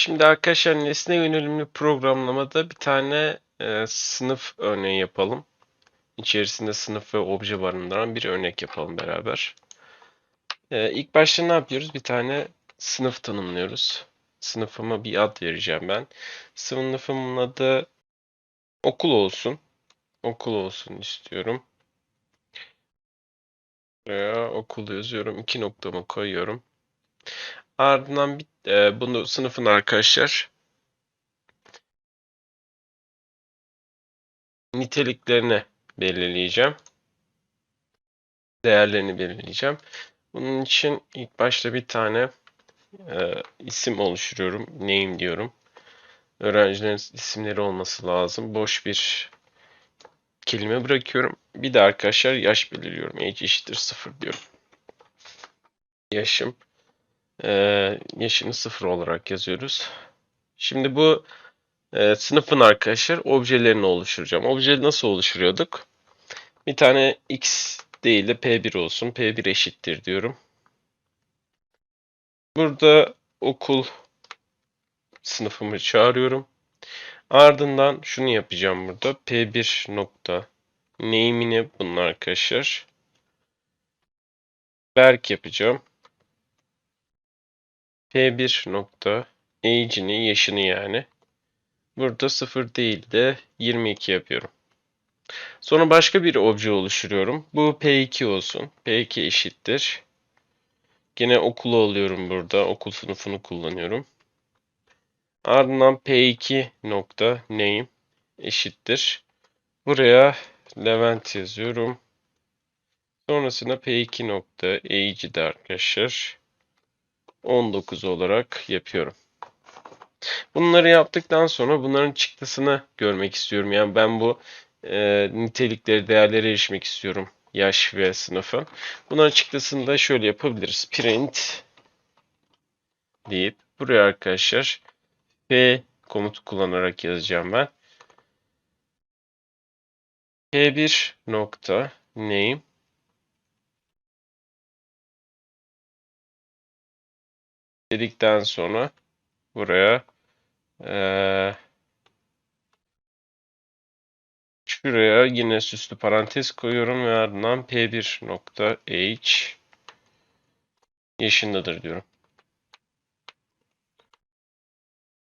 Şimdi arkadaşlar nesne yönelimli programlamada bir tane e, sınıf örneği yapalım. İçerisinde sınıf ve obje barındıran bir örnek yapalım beraber. E, ilk başta ne yapıyoruz? Bir tane sınıf tanımlıyoruz. Sınıfıma bir ad vereceğim ben. Sınıfımın adı okul olsun. Okul olsun istiyorum. Buraya okul yazıyorum. İki noktamı koyuyorum. Ardından bir, e, bunu sınıfın arkadaşlar niteliklerini belirleyeceğim. Değerlerini belirleyeceğim. Bunun için ilk başta bir tane e, isim oluşturuyorum. Name diyorum. Öğrencilerin isimleri olması lazım. Boş bir kelime bırakıyorum. Bir de arkadaşlar yaş belirliyorum. Age eşittir 0 diyorum. Yaşım ee, yaşını sıfır olarak yazıyoruz. Şimdi bu e, sınıfın arkadaşlar objelerini oluşturacağım. Obje nasıl oluşturuyorduk? Bir tane x değil de p1 olsun. p1 eşittir diyorum. Burada okul sınıfımı çağırıyorum. Ardından şunu yapacağım burada. p1 nokta name'ini bunun arkadaşlar. Berk yapacağım. P1 nokta age'ini, yaşını yani. Burada 0 değil de 22 yapıyorum. Sonra başka bir obje oluşturuyorum. Bu P2 olsun. P2 eşittir. Yine okulu alıyorum burada. Okul sınıfını kullanıyorum. Ardından P2 nokta name eşittir. Buraya Levent yazıyorum. Sonrasında P2 nokta age'i de arkadaşlar 19 olarak yapıyorum. Bunları yaptıktan sonra bunların çıktısını görmek istiyorum. Yani ben bu e, nitelikleri, değerlere erişmek istiyorum. Yaş ve sınıfı. Bunların çıktısını da şöyle yapabiliriz. Print deyip buraya arkadaşlar p komutu kullanarak yazacağım ben. p1 nokta name dedikten sonra buraya eee, şuraya yine süslü parantez koyuyorum ve ardından p1 nokta h yaşındadır diyorum.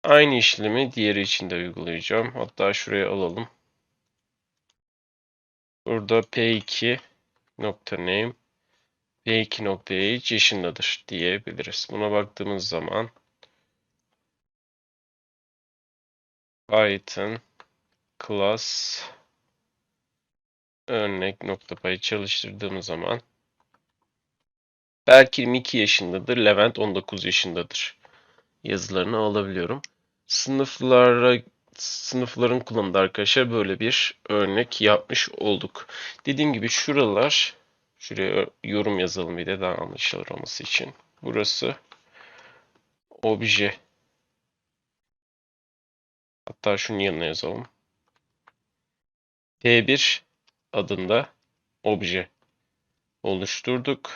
Aynı işlemi diğeri için de uygulayacağım. Hatta şuraya alalım. Burada p2 nokta name p2 nokta h yaşındadır diyebiliriz. Buna baktığımız zaman Python class örnek nokta pay çalıştırdığımız zaman Berk 22 yaşındadır, Levent 19 yaşındadır yazılarını alabiliyorum. Sınıflara sınıfların kullanımında arkadaşlar böyle bir örnek yapmış olduk. Dediğim gibi şuralar şuraya yorum yazalım bir de daha anlaşılır olması için. Burası obje Hatta şunun yanına yazalım. P1 adında obje oluşturduk.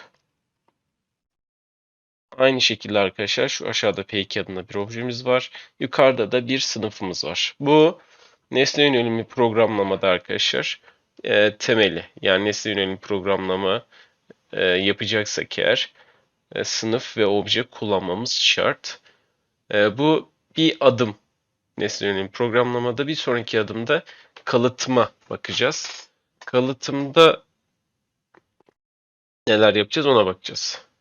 Aynı şekilde arkadaşlar şu aşağıda P2 adında bir objemiz var. Yukarıda da bir sınıfımız var. Bu nesne yönelimli programlamada arkadaşlar e, temeli. Yani nesne yönelimli programlama e, yapacaksak eğer e, sınıf ve obje kullanmamız şart. E, bu bir adım nesne yönelim programlamada bir sonraki adımda kalıtıma bakacağız. Kalıtımda neler yapacağız ona bakacağız.